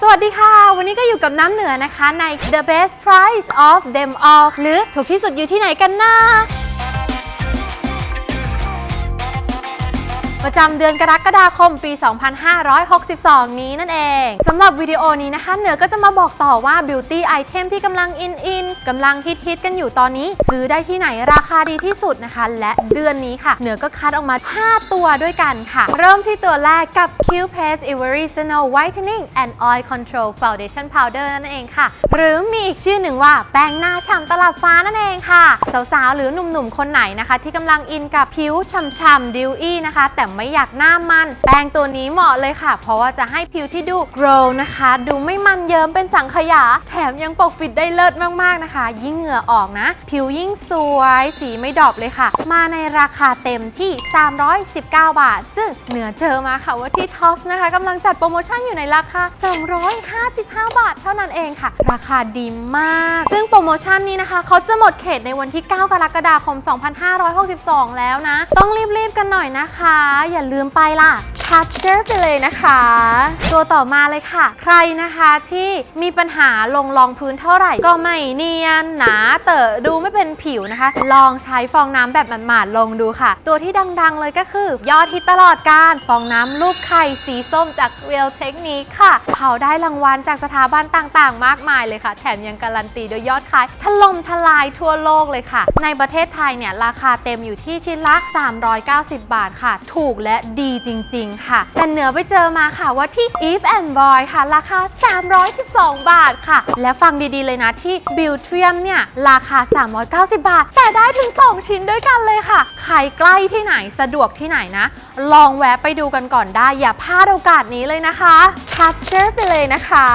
สวัสดีค่ะ วันนี้ก็อยู่กับน้ำเหนือนะคะใน The Best Price of Them All หรือถูกที่สุดอยู่ที่ไหนกันนะ ประจำเดือนกรกฎาคมปี 2562 นี้นั่นเองสำหรับวิดีโอนี้นะคะ เหนือก็จะมาบอกต่อว่า beauty item ที่กำลังอินอินกำลังฮิตฮิตกันอยู่ตอนนี้ ซื้อได้ที่ไหนราคาดีที่สุดนะคะ และเดือนนี้ค่ะ เหนือก็คัดออกมา 5 ตัวด้วยกันค่ะ เริ่มที่ตัวแรกกับ Q Press Ivory Snow Whitening and Oil Control Foundation Powder นั่นเองค่ะ หรือมีอีกชื่อหนึ่งว่าแป้งหน้าฉ่ำตลับฟ้านั่นเองค่ะ สาวๆ หรือหนุ่มๆ คนไหนนะคะ ที่กำลังอินกับผิวฉ่ำๆดิวอี้นะคะ แต่ไม่อยากหน้ามัน แป้งตัวนี้เหมาะเลยค่ะ เพราะว่าจะให้ผิวที่ดู glow นะคะ ดูไม่มันเยิ้มเป็นสังขยา แถมยังปกปิดได้เลิศมากๆนะคะ ยิ่งเหงื่อออกนะ ผิวยิ่งสวยสีไม่ดรอปเลยค่ะ มาในราคาเต็มที่ 319 บาท ซึ่งเหนือเจอมาค่ะว่าที่ท็อปนะคะกำลังจัดโปรโมชั่นอยู่ในราคา 255 บาท เท่านั้นเองค่ะ ราคาดีมาก ซึ่งโปรโมชั่นนี้นะคะเขาจะหมดเขตในวันที่ 9 กรกฎาคม 2562 แล้วนะ ต้องรีบๆกันหน่อยนะคะอย่าลืมไปล่ะ ทัชเจอร์ไปเลยนะคะ ตัวต่อมาเลยค่ะ ใครนะคะที่มีปัญหาลงรองพื้นเท่าไหร่ ก็ไม่เนียนหนาเตอะดูไม่เป็นผิวนะคะ ลองใช้ฟองน้ำแบบหมาดๆลงดูค่ะ ตัวที่ดังๆเลยก็คือ ยอดฮิตตลอดการฟองน้ำรูปไข่สีส้มจาก Real Technique ค่ะ เขาได้รางวัลจากสถาบันต่างๆ มากมายเลยค่ะ แถมยังการันตีโดยยอดขายถล่มทลายทั่วโลกเลยค่ะ ในประเทศไทยเนี่ยราคาเต็มอยู่ที่ชิ้นละ 390 บาทค่ะ ถูกและดีจริง ๆค่ะ แต่เหนือไปเจอมาค่ะว่าที่ Eve and Boy ค่ะ ราคา 312 บาทค่ะ และฟังดีๆเลยนะที่ b i l t r i u m เนี่ย ราคา 390 บาท แต่ได้ถึง 2 ชิ้นด้วยกันเลยค่ะ ใครใกล้ที่ไหนสะดวกที่ไหนนะ ลองแวะไปดูกันก่อนได้ อย่าพลาดโอกาสนี้เลยนะคะทัชเจอร์ไปเลยนะคะ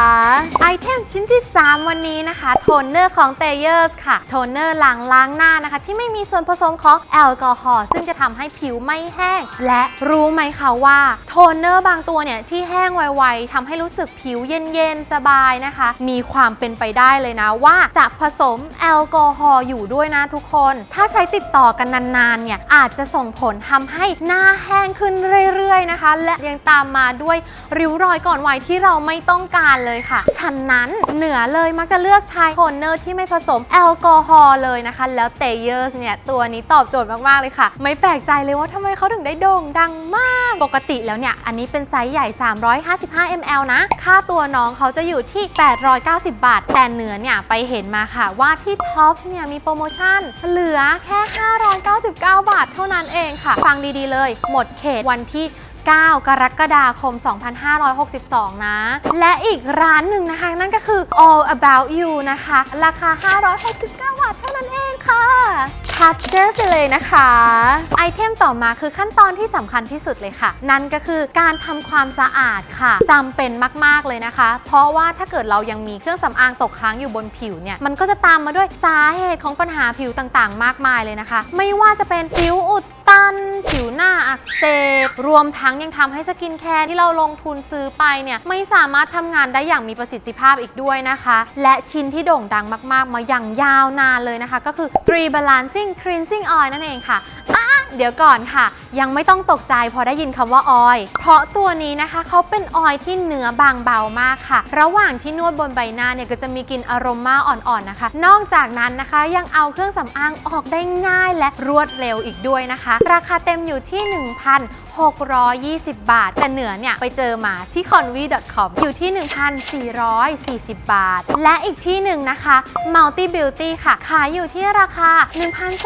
ไอเทมชิ้นที่ 3 วันนี้นะคะโทนเนอร์ของ t a y e r s ค่ะโทนเนอร์ล้างล้างหน้านะคะ ที่ไม่มีส่วนผสมของแอลกอฮอล์ซึ่งจะทำให้ผิวไม่แห้ง และรู้ไหมคะว่าโทนเนอร์บางตัวเนี่ยที่แห้งไวๆทำให้รู้สึกผิวเย็นๆ สบายนะคะ มีความเป็นไปได้เลยนะว่าจะผสมแอลกอฮอล์อยู่ด้วยนะทุกคน ถ้าใช้ติดต่อกันนานๆเนี่ยอาจจะส่งผลทำให้หน้าแห้งขึ้นเรื่อยๆนะคะ และยังตามมาด้วยริ้วรอยก่อนวัยที่เราไม่ต้องการเลยค่ะ ฉะนั้นเหนือเลยมักจะเลือกใช้โทนเนอร์ที่ไม่ผสมแอลกอฮอล์เลยนะคะ แล้วเตเยอร์สเนี่ยตัวนี้ตอบโจทย์มากๆเลยค่ะ ไม่แปลกใจเลยว่าทำไมเขาถึงได้โด่งดังมากปกติแล้วเนี่ย อันนี้เป็นไซส์ใหญ่ 355 ml นะ ค่าตัวน้องเขาจะอยู่ที่ 890 บาท แต่เหนือเนี่ย ไปเห็นมาค่ะว่าที่ท็อปเนี่ยมีโปรโมชั่น เหลือแค่ 599 บาทเท่านั้นเองค่ะ ฟังดีๆเลย หมดเขตวันที่ 9 กรกฎาคม 2562 นะ และอีกร้านหนึ่งนะคะ นั่นก็คือ All About You นะคะ ราคา 569 บาทเท่านั้นเองค่ะทัชเจอไปเลยนะคะ ไอเทมต่อมาคือขั้นตอนที่สำคัญที่สุดเลยค่ะ นั่นก็คือการทำความสะอาดค่ะจำเป็นมาก ๆ เลยนะคะ เพราะว่าถ้าเกิดเรายังมีเครื่องสำอางตกค้างอยู่บนผิวเนี่ย มันก็จะตามมาด้วยสาเหตุของปัญหาผิวต่างๆ มากมายเลยนะคะ ไม่ว่าจะเป็นผิวอุด ตัน ผิวหน้าอักเสบ รวมทั้งยังทำให้สกินแคร์ที่เราลงทุนซื้อไปเนี่ย ไม่สามารถทำงานได้อย่างมีประสิทธิภาพอีกด้วยนะคะ และชิ้นที่โด่งดังมาก ๆ มาอย่างยาวนานเลยนะคะ ก็คือ Three Balancing Cleansing Oil นั่นเองค่ะ เดี๋ยวก่อนค่ะ ยังไม่ต้องตกใจพอได้ยินคำว่าออย เพราะตัวนี้นะคะเขาเป็นออยที่เนื้อบางเบามากค่ะ ระหว่างที่นวดบนใบหน้าเนี่ยก็จะมีกลิ่นอารมาอ่อนๆนะคะ นอกจากนั้นนะคะยังเอาเครื่องสำอางออกได้ง่ายและรวดเร็วอีกด้วยนะคะ ราคาเต็มอยู่ที่1,000 620 บาท แต่เหนือเนี่ย ไปเจอมาที่ convi.com อยู่ที่ 1,440 บาท และอีกที่หนึ่งนะคะ multi beauty ค่ะ ขายอยู่ที่ราคา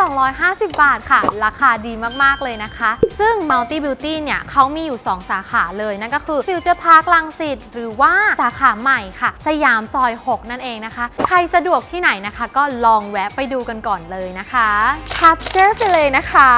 1,250 บาทค่ะ ราคาดีมากๆเลยนะคะ ซึ่ง multi beauty เนี่ยเขามีอยู่ 2 สาขาเลยนั่นก็คือ future park ลังสิตหรือว่าสาขาใหม่ค่ะ สยามซอย 6 นั่นเองนะคะ ใครสะดวกที่ไหนนะคะ ก็ลองแวะไปดูกันก่อนเลยนะคะ capture ไปเลยนะคะ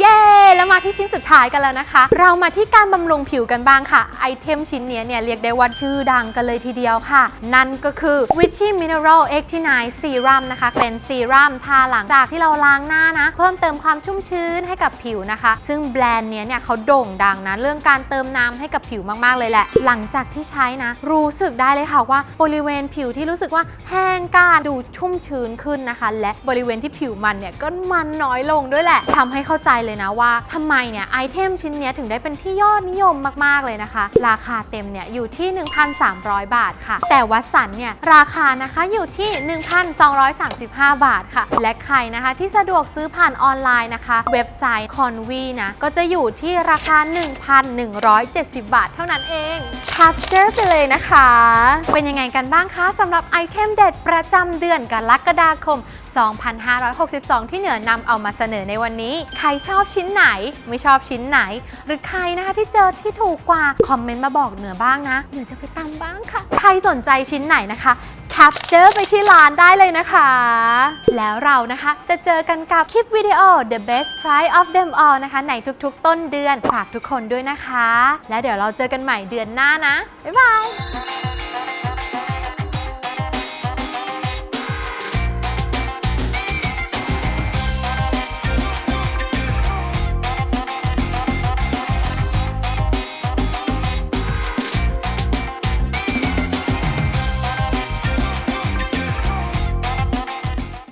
เย้ แล้วมาที่ชิ้นสุดท้ายกันแล้วนะคะ เรามาที่การบำรุงผิวกันบ้างค่ะ ไอเทมชิ้นนี้เนี่ยเรียกได้ว่าชื่อดังกันเลยทีเดียวค่ะ นั่นก็คือ Vichy Mineral X9 Serum นะคะ เป็นซีรั่มทาหลังจากที่เราล้างหน้านะ เพิ่มเติมความชุ่มชื้นให้กับผิวนะคะ ซึ่งแบรนด์เนี้ยเนี่ยเขาโด่งดังนะ เรื่องการเติมน้ำให้กับผิวมาก ๆ เลยแหละ หลังจากที่ใช้นะ รู้สึกได้เลยค่ะว่าบริเวณผิวที่รู้สึกว่าแห้งกร้านดูชุ่มชื้นขึ้นนะคะ และบริเวณที่ผิวมันเนี่ยก็มันน้อยลงด้วยแหละทำให้เข้าใจเลยนะว่าทำไมเนี่ยไอเทมชิ้ชิ้นเนี้ยถึงได้เป็นที่ยอดนิยมมาก ๆ เลยนะคะ ราคาเต็มเนี่ยอยู่ที่ 1,300 บาทค่ะ แต่วัดสันเนี่ยราคานะคะอยู่ที่ 1,235 บาทค่ะ และใครนะคะที่สะดวกซื้อผ่านออนไลน์นะคะ เว็บไซต์ Convi นะก็จะอยู่ที่ราคา 1,170 บาทเท่านั้นเอง Capture ไปเลยนะคะ เป็นยังไงกันบ้างคะสำหรับไอเทมเด็ดประจำเดือนกรกฎาคม2562 ที่เหนือนำเอามาเสนอในวันนี้ ใครชอบชิ้นไหน ไม่ชอบชิ้นไหนหรือใครนะคะที่เจอที่ถูกกว่า คอมเมนต์มาบอกเหนือบ้างนะเหนือจะไปตามบ้างค่ะ ใครสนใจชิ้นไหนนะคะแคปเจอร์ไปที่ร้านได้เลยนะคะ แล้วเรานะคะจะเจอกันกับคลิปวิดีโอ The Best Price of Them All นะคะ ในทุกๆ ต้นเดือน ฝากทุกคนด้วยนะคะ และเดี๋ยวเราเจอกันใหม่เดือนหน้านะ บ๊ายบาย